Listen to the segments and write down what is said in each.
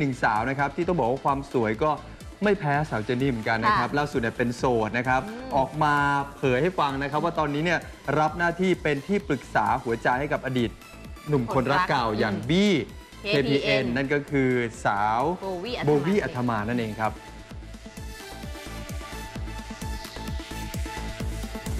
หนึ่งสาวนะครับที่ต้องบอกว่าความสวยก็ไม่แพ้สาวเจนนี่เหมือนกันนะครับค่ะล่าสุดเนี่ยเป็นโสดนะครับอืมออกมาเผยให้ฟังนะครับ ว่าตอนนี้เนี่ยรับหน้าที่เป็นที่ปรึกษาหัวใจให้กับอดีต หนุ่มคนรักเก่าอย่างบี้ KPN KPN นั่นก็คือสาวโบวี่อัธโบมาวี่สิอัธมานั่นเองครับ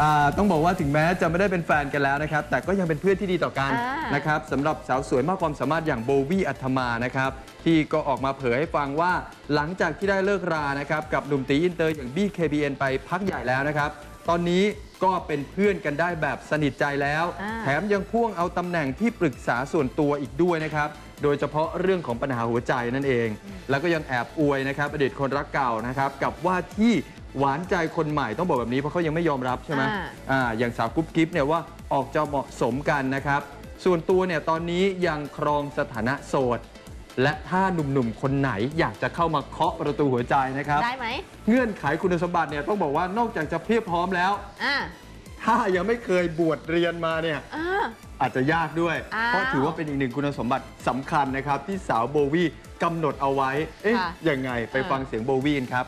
อ่าต้องบอกว่าถึงแม้จะไม่ได้เป็นแฟนกันแล้วนะครับ แต่ก็ยังเป็นเพื่อนที่ดีต่อกันอ่านนะครับสำหรับสาวสวยมากความสามารถอย่างโบวี่อัธมานะครับ ที่ก็ออกมาเผยให้ฟังว่าหลังจากที่ได้เลิกรานะครับ กับหนุ่มตีอินเตอร์อย่างบี้ KPN ไปพักใหญ่แล้วนะครับ ตอนนี้ก็เป็นเพื่อนกันได้แบบสนิทใจแล้ว อ่า แถมยังพ่วงเอาตำแหน่งที่ปรึกษาส่วนตัวอีกด้วยนะครับ โดยเฉพาะเรื่องของปัญหาหัวใจนั่นเอง แล้วก็ยังแอบอวยนะครับอดีตคนรักเก่านะครับกับว่าที่ หวานใจคนใหม่ต้องบอกแบบนี้เพราะเขายังไม่ยอมรับใช่ไหมอ่า อ่าอย่างสาวกุ๊บกิ๊บเนี่ยว่าออกจะเหมาะสมกันนะครับ ส่วนตัวเนี่ยตอนนี้ยังครองสถานะโสด และถ้าหนุ่มๆคนไหนอยากจะเข้ามาเคาะประตูหัวใจนะครับ ได้ไหมเงื่อนไขคุณสมบัติเนี่ยต้องบอกว่านอกจากจะเพียบพร้อมแล้ว อ่าถ้ายังไม่เคยบวชเรียนมาเนี่ย อ่า อาจจะยากด้วย อ้าวเพราะถือว่าเป็นอีกหนึ่งคุณสมบัติสำคัญนะครับ ที่สาวโบวี่กำหนดเอาไว้ เอ๊ะ ค่ะยังไงไปเออ ฟังเสียงโบวี่กันครับ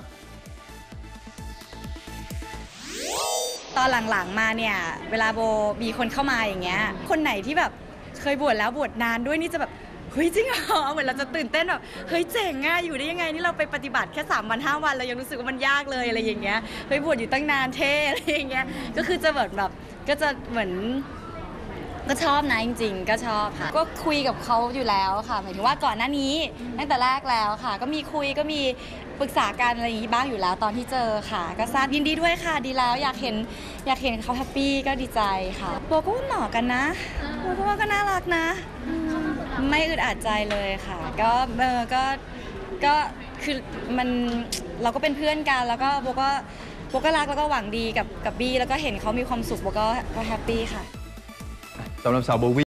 ตอนหลังๆมาเนี่ย เวลาโบมีคนเข้ามาอย่างเงี้ย คนไหนที่แบบเคยบวชแล้วบวชนานด้วยนี่จะแบบเฮ้ยจริงเหรอเหมือนเราจะตื่นเต้นแบบเฮ้ยเจ๋งอะอยู่ได้ยังไงนี่เราไปปฏิบัติแค่3วัน5วันเรายังรู้สึกว่ามันยากเลยอะไรอย่างเงี้ยเฮ้ยบวชอยู่ตั้งนานเท่อะไรอย่างเงี้ยก็คือจะแบบแบบก็จะเหมือน ก็ชอบนะจริง ๆ ก็ชอบค่ะ ก็คุยกับเขาอยู่แล้วค่ะหมายถึงว่าก่อนหน้านี้ตั้งแต่แรกแล้วค่ะ ก็มีคุยก็มีปรึกษากันอะไรอย่างนี้บ้างอยู่แล้วตอนที่เจอค่ะ ก็ทราบยินดีด้วยค่ะ ดีแล้วอยากเห็นอยากเห็นเขาแฮปปี้ก็ดีใจค่ะโบก็ว่าเหมาะกันนะโบก็ว่าก็น่ารักนะอืมไม่อึดอัดใจเลยค่ะ ก็เออก็ก็คือมันเราก็เป็นเพื่อนกันแล้วก็โบก็โบก็รักแล้วก็หวังดีกับกับบี้แล้วก็เห็นเขามีความสุขโบก็ก็แฮปปี้ค่ะ สำหรับสาวโบวี่